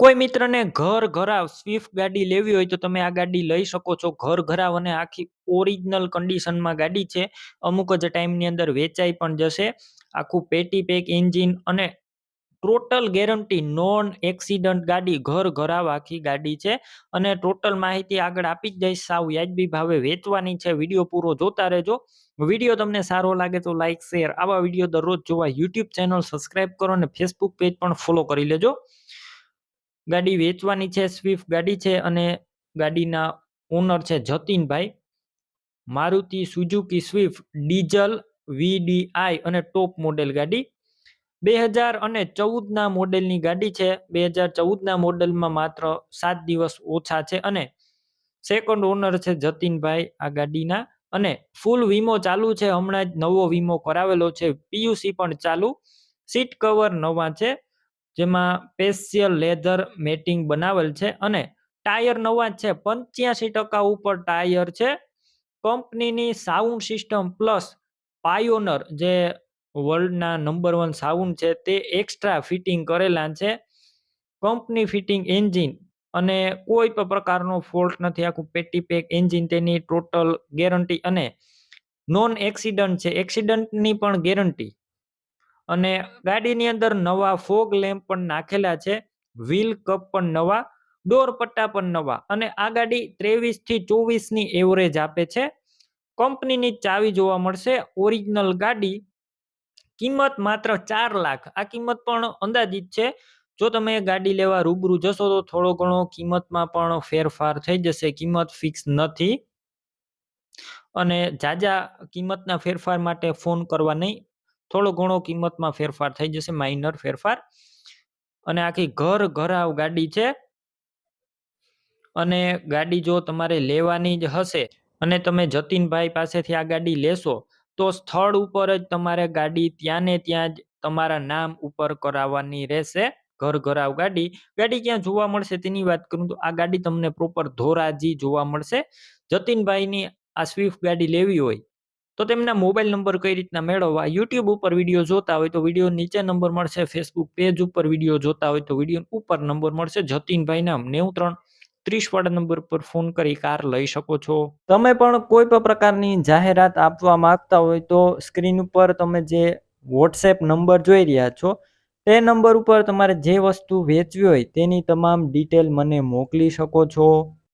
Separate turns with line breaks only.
કોઈ મિત્રને ઘર ઘરાવ, સ્વિફ્ટ ગાડી લેવી હોય તો તમે આ ગાડી લઈ શકો છો. ઘર ઘરાવ અને આખી ઓરિજિનલ કન્ડિશનમાં ગાડી છે. અમુક જ ટાઈમની અંદર વેચાઈ પણ જશે. આખું પેટી પેક, એન્જિન અને ટોટલ ગેરંટી નોન એક્સિડન્ટ ગાડી, ઘર ઘરાવ આખી ગાડી છે. અને ટોટલ માહિતી આગળ આપી જ દઈશ. સાવ વ્યાજબી ભાવે વેચવાની છે. વીડિયો પૂરો જોતા રહેજો. વીડિયો તમને સારો લાગે તો લાઇક શેર આવા વીડિયો દરરોજ જોવા યુટ્યુબ ચેનલ સબસ્ક્રાઈબ કરો અને ફેસબુક પેજ પણ ફોલો કરી લેજો. ગાડી વેચવાની છે સ્વિફ્ટ ગાડી છે અને ગાડીના ઓનર છે Jatinbhai. Maruti Suzuki Swift diesel VDI અને ટોપ મોડેલ ગાડી. બે હજાર અને ચૌદના મોડેલની ગાડી છે. બે હજાર ચૌદના મોડેલમાં માત્ર સાત દિવસ ઓછા છે અને સેકન્ડ ઓનર છે જતીનભાઈ આ ગાડીના. અને ફૂલ વીમો ચાલુ છે. હમણાં જ નવો વીમો કરાવેલો છે. પીયુસી પણ ચાલુ. સીટ કવર નવા છે. જેમાં સ્પેશિયલ લેધર મેટિંગ બનાવેલ છે અને ટાયર નવા છે પંચ્યાસી ટકા ઉપર ટાયર છે. કંપનીની સાઉન્ડ સિસ્ટમ પ્લસ પાયોનર જે વર્લ્ડના નંબર વન સાઉન્ડ છે, તે એક્સ્ટ્રા ફિટિંગ કરેલા છે. કંપની ફિટિંગ એન્જિન અને કોઈ પણ પ્રકારનો ફોલ્ટ નથી, આખું પેટી પેક એન્જિન તેની ટોટલ ગેરંટી અને નોન એક્સિડન્ટ છે એક્સિડન્ટની પણ ગેરંટી અને ગાડીની અંદર નવા ફોગ લેમ્પ પણ નાખેલા છે, વ્હીલ કપ પણ નવા, ડોર પટ્ટા પણ નવા અને આ ગાડી ત્રેવીસથી ચોવીસની એવરેજ આપે છે. કંપનીની ચાવી જોવા મળશે, ઓરિજિનલ ગાડી કિંમત માત્ર ચાર લાખ. આ કિંમત પણ અંદાજિત છે. જો તમે ગાડી લેવા રૂબરૂ જશો તો થોડો ઘણો કિંમતમાં પણ ફેરફાર થઈ જશે. કિંમત ફિક્સ નથી. અને જાજા કિંમતના ફેરફાર માટે ફોન કરવા નહીં. થોડો ઘણો કિંમતમાં ફેરફાર થઈ જશે માઇનર ફેરફાર. અને આખી ઘર ઘરાવ ગાડી છે. અને ગાડી જો તમારે લેવાની જ હશે અને તમે જતીનભાઈ પાસેથી આ ગાડી લેશો, તો સ્થળ ઉપર જ તમારે ગાડી ત્યાં ને ત્યાં જ તમારા નામ ઉપર કરાવવાની રહેશે. ઘર ઘરાવ ગાડી. ગાડી ક્યાં જોવા મળશે તેની વાત કરું તો આ ગાડી તમને પ્રોપર ધોરાજી જોવા મળશે. જતીનભાઈની આ સ્વિફ્ટ ગાડી લેવી હોય તો તેમના મોબાઈલ નંબર કઈ રીતના મેળવવા? યુટ્યુબ ઉપર વીડિયો જોતા હોય તો વીડિયો નીચે નંબર મળશે, ફેસબુક પેજ ઉપર વીડિયો જોતા હોય તો વીડિયો ઉપર નંબર મળશે. જતીનભાઈના નેવું ત્રણ ત્રીસ વાળા નંબર પર ફોન કરી કાર લઈ શકો છો. તમે પણ કોઈ પણ પ્રકારની જાહેરાત આપવા માંગતા હોય તો સ્ક્રીન ઉપર તમે જે વોટ્સએપ નંબર જોઈ રહ્યા છો, તે નંબર ઉપર તમારે જે વસ્તુ વેચવી હોય તેની તમામ ડિટેલ મને મોકલી શકો છો.